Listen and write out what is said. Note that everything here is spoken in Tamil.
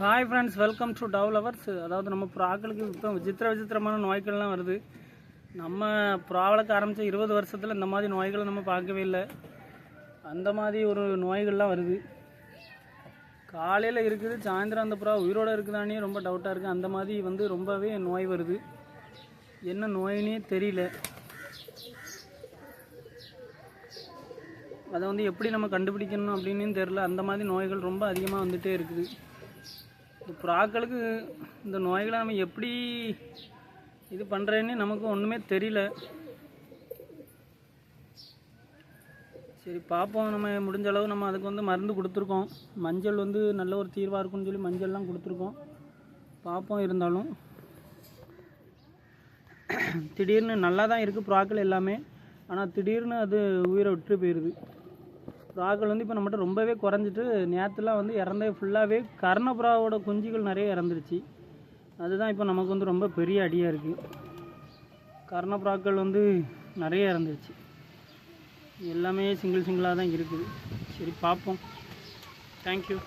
Hi friends welcome to dove lovers அதாவது நம்ம புறாக்களுக்கு இப்போ விசித்திர விசித்திரமான நோய்கள்லாம் வருது. நம்ம ப்ராவலுக்கு ஆரம்பித்த இருபது வருஷத்தில் இந்த மாதிரி நோய்களை நம்ம பார்க்கவே இல்லை. அந்த மாதிரி ஒரு நோய்கள்லாம் வருது. காலையில் இருக்குது சாயந்தரம் அந்த புறா உயிரோடு இருக்குதானே ரொம்ப டவுட்டாக இருக்குது அந்த மாதிரி வந்து ரொம்பவே நோய் வருது. என்ன நோயினே தெரியல. அதை வந்து எப்படி நம்ம கண்டுபிடிக்கணும் அப்படின்னு தெரில அந்த மாதிரி நோய்கள் ரொம்ப அதிகமாக வந்துகிட்டே இருக்குது. புறாக்களுக்கு இந்த நோய்களை நம்ம எப்படி இது பண்ணுறேன்னு நமக்கு ஒன்றுமே தெரியல. சரி பார்ப்போம் நம்ம முடிஞ்ச அளவு நம்ம அதுக்கு வந்து மருந்து கொடுத்துருக்கோம். மஞ்சள் வந்து நல்ல ஒரு தீர்வாக இருக்கும்னு சொல்லி மஞ்சள்லாம் கொடுத்துருக்கோம். பார்ப்போம் இருந்தாலும். திடீர்னு நல்லா தான் இருக்குது புறாக்கள் எல்லாமே. ஆனால் திடீர்னு அது உயிரை விட்டு போயிடுது புறாக்கள் வந்து இப்போ நம்மகிட்ட ரொம்பவே குறைஞ்சிட்டு நேற்றுலாம் வந்து இறந்தே ஃபுல்லாகவே கர்ணப்புறாவோட குஞ்சுகள் நிறைய இறந்துருச்சு. அதுதான் இப்போ நமக்கு வந்து ரொம்ப பெரிய அடியாக இருக்குது கர்ணப்புறாக்கள் வந்து நிறைய இறந்துருச்சு. எல்லாமே சிங்கிள் சிங்கிளாக தான் இருக்குது. சரி பார்ப்போம். தேங்க்யூ